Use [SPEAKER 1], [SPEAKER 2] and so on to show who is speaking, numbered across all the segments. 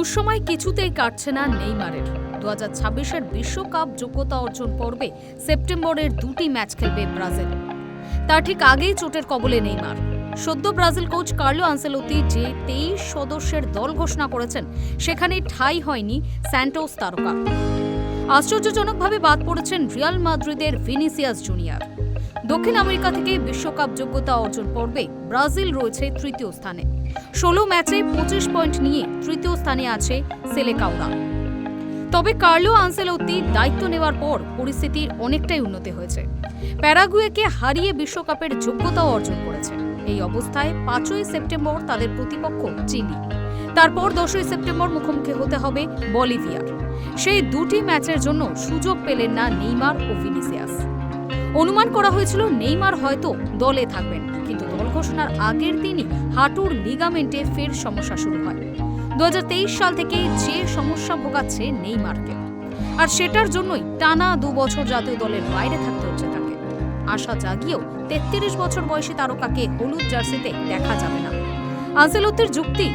[SPEAKER 1] দুঃসময় কিছুতেই কাটছে না নেইমারের। দু হাজার ছাব্বিশের বিশ্বকাপ যোগ্যতা অর্জন পর্বে সেপ্টেম্বরের দুটি ম্যাচ খেলবে ব্রাজিল। তার ঠিক আগেই চোটের কবলে নেইমার। সদ্য ব্রাজিল কোচ কার্লো আনসেলোতি যে তেইশ সদস্যের দল ঘোষণা করেছেন সেখানে ঠাঁই হয়নি স্যান্টোস তারকা। আশ্চর্যজনকভাবে বাদ পড়েছেন রিয়াল মাদ্রিদের ভিনিসিয়াস জুনিয়র। দক্ষিণ আমেরিকা থেকে বিশ্বকাপ যোগ্যতা অর্জন পর্বে ব্রাজিল রয়েছে তৃতীয় স্থানে। ষোলো ম্যাচে পঁচিশ পয়েন্ট নিয়ে তৃতীয় স্থানে আছে সেলেকাউরা তবে কার্লো আনসেলোতি দায়িত্ব নেওয়ার পর পরিস্থিতির অনেকটাই উন্নতি হয়েছে। প্যারাগুয়েকে হারিয়ে বিশ্বকাপের যোগ্যতাও অর্জন করেছে। এই অবস্থায় পাঁচই সেপ্টেম্বর তাদের প্রতিপক্ষ চিলি। তারপর দশই সেপ্টেম্বর মুখোমুখি হতে হবে বলিভিয়ার। সেই দুটি ম্যাচের জন্য সুযোগ পেলেন না নেইমার ও ভিনিসিয়াস। অনুমান করা হয়েছিল নেইমার হয়তো দলে থাকবেন, কিন্তু ঘোষণার আগের দিনই হাঁটুর লিগামেন্টে ফের সমস্যা শুরু হয়। দু সাল থেকে যে সমস্যা ভোগাচ্ছে নেইমারকে। আর সেটার জন্যই টানা দু বছর জাতীয় দলের বাইরে থাকতে হচ্ছে তাকে। আশা জাগিয়েও তেত্রিশ বছর বয়সী তারকাকে হলুদ জার্সিতে দেখা যাবে না। আনসেলত্তির যুক্তি,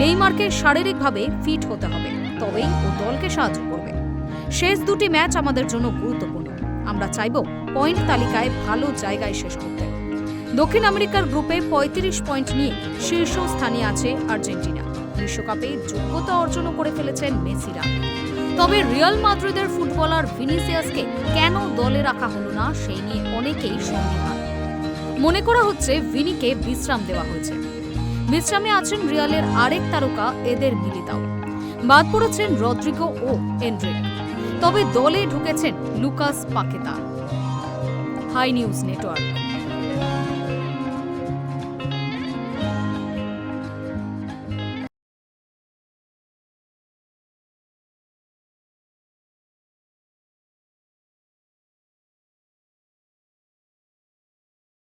[SPEAKER 1] নেইমারকে শারীরিকভাবে ফিট হতে হবে, তবেই ও দলকে সাহায্য করবে। শেষ দুটি ম্যাচ আমাদের জন্য গুরুত্বপূর্ণ। আমরা চাইব পয়েন্ট তালিকায় ভালো জায়গায় শেষ করতে। দক্ষিণ আমেরিকার গ্রুপে ৩৫ পয়েন্ট নিয়ে শীর্ষ স্থানে আছে আর্জেন্টিনা। বিশ্বকাপে যোগ্যতা অর্জনও করে ফেলেছেন মেসিরা। তবে রিয়াল মাদ্রিদের ফুটবলার ভিনিসিয়াসকে কেন দলে রাখা হলো না, সেই নিয়ে অনেকেই সন্দিহান মনে করা হচ্ছে ভিনিকে বিশ্রাম দেওয়া হয়েছে। বিশ্রামে আছেন রিয়ালের আরেক তারকা এদের মিলিতাও। বাদ পড়েছেন রদ্রিগো ও এন্ড্রিক তবে দলে ঢুকেছেন Lucas Paqueta. Hi news network.